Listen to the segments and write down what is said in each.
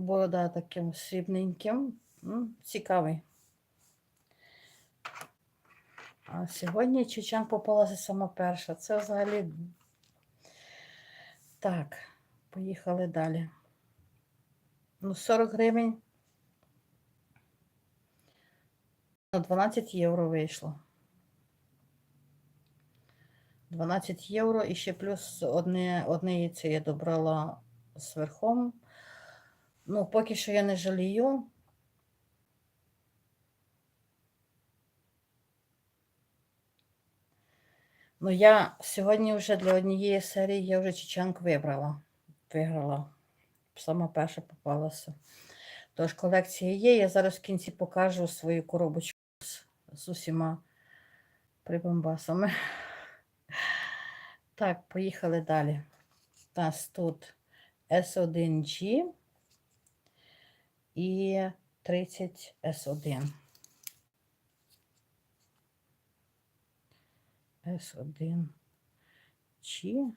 борода таким срібненьким. Цікавий. А сьогодні Чучан попалася сама перша. Це взагалі. Так, поїхали далі. Ну, 40 гривень. На 12 євро вийшло. 12 євро і ще плюс одне, одне яйце я добрала з верхом. Ну, поки що я не жалію. Ну, я сьогодні вже для однієї серії я вже чеченку вибрала. Виграла. Сама перша попалася. Тож колекція є. Я зараз в кінці покажу свою коробочку з, з усіма прибамбасами. Так, поїхали далі. У нас тут S1G і 30 S1. S1 G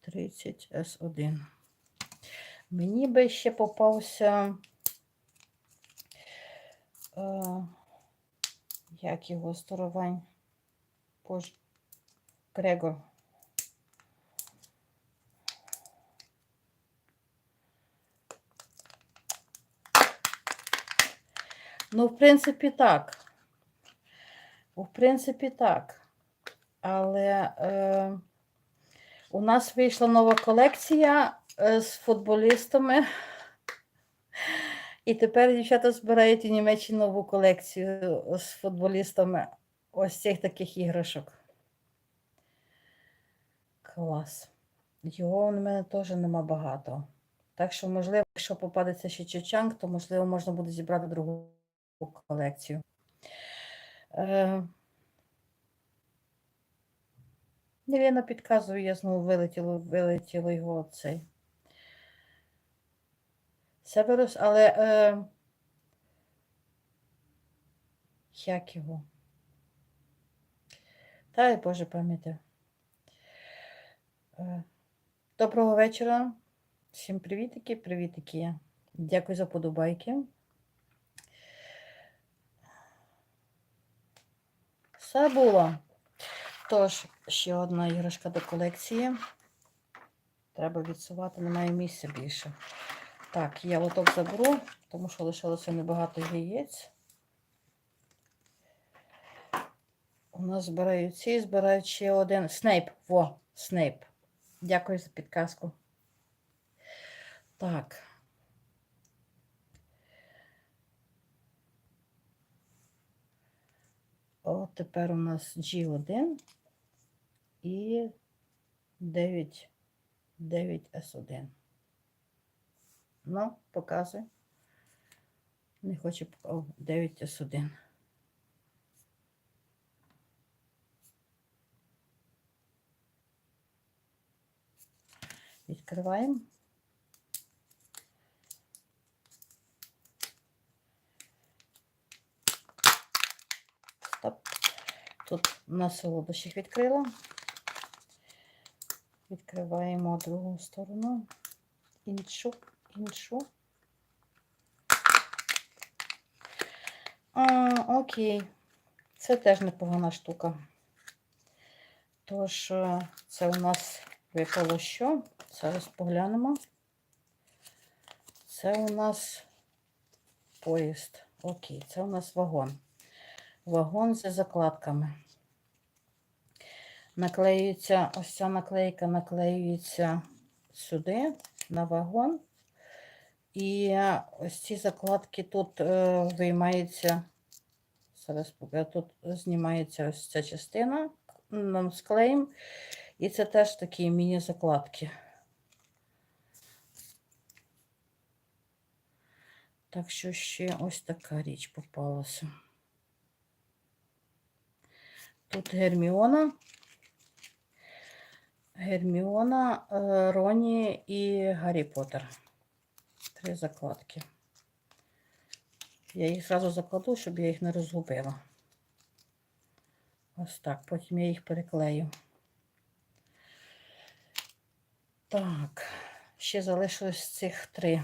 30 S1. Мені би ще попався. Е, як його здоровань? Боже, Грегор. Ну, в принципі, так. В принципі, так. Але е, у нас вийшла нова колекція е, з футболістами. І тепер дівчата збирають у Німеччині нову колекцію з футболістами ось цих таких іграшок. Клас. Його у мене теж нема багато. Так що, можливо, якщо попадеться ще чучанг, то можливо можна буде зібрати другу колекцію. Е, Невірно підказую, я знову вилетіло, вилетіло його цей. Северус, але е, як його? Дай Боже пам'яті. Е, доброго вечора. Всім привітики, привітики. Дякую за подобайки. Все було. Тож, ще одна іграшка до колекції. Треба відсувати, немає місця більше. Так, я лоток заберу, тому що лишилося небагато яєць. У нас збирають ці, збирають ще один. Снейп. Во, Снейп. Дякую за підказку. Так. О, тепер у нас G1 і 9, 9S1. Ну, показуй. Не хочу О, 9S1. Відкриваємо. Тут на солодощах відкрила. Відкриваємо другу сторону. Іншу, іншу. А, окей. Це теж непогана штука. Тож, е, це у нас випало що? Зараз поглянемо. Це у нас поїзд. Окей, це у нас вагон. Вагон зі закладками. Наклеюється, ось ця наклейка наклеюється сюди, на вагон. І ось ці закладки тут е, виймаються. Зараз тут знімається ось ця частина нам склеїм. І це теж такі міні-закладки. Так що ще ось така річ попалася. Тут Герміона. Герміона, е, Роні і Гаррі Поттер. Три закладки. Я їх зразу закладу, щоб я їх не розгубила. Ось так, потім я їх переклею. Так, ще залишилось цих три